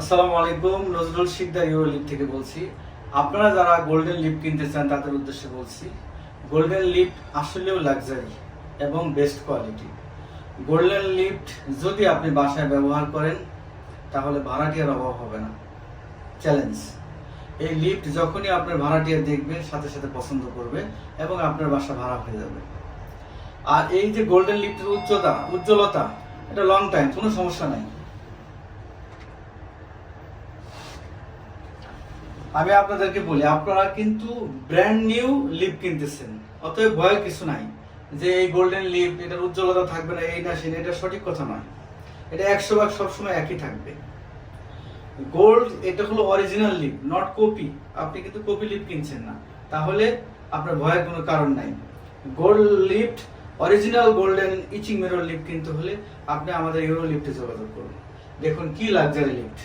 আসসালামু আলাইকুম, Nazrul Sikdar euro lip থেকে বলছি। আপনারা যারা গোল্ডেন লিপ কিনতে চান, তাদের উদ্দেশ্যে বলছি গোল্ডেন লিফট আসলেও লাক্সারি এবং বেস্ট কোয়ালিটি গোল্ডেন লিফট যদি আপনি বাসায় ব্যবহার করেন, তাহলে ভাড়াটিয়ার অভাব হবে না। চ্যালেঞ্জ এই লিফট যখনই আপনার ভাড়াটিয়া দেখবে, সাথে সাথে পছন্দ করবে এবং আপনার বাসা ভাড়া হয়ে যাবে। আর এই যে গোল্ডেন লিফটের উচ্চতা, উজ্জ্বলতা, এটা লং টাইম কোনো সমস্যা নাই। আমি আপনাদেরকে বলি, আপনারা কিন্তু ব্র্যান্ড নিউ লিপ কিনতেছেন, অতএব ভয়ের কিছু নাই। যে এই গোল্ডেন লিপ এটার উজ্জ্বলতা থাকবে না, এই না সে এটা সঠিক কথা নয়। এটা একশো ভাগ সবসময় একই থাকবে। গোল্ড এটা হলো অরিজিনাল লিপ নট কপি আপনি কিন্তু কপি লিপ কিনছেন না। তাহলে আপনার ভয়ের কোনো কারণ নাই। Gold lift original golden etching mirror lip কিনতে হলে আপনি আমাদের ইউরো লিফটে যোগাযোগ করুন। দেখুন কি লাক্সারি লিফট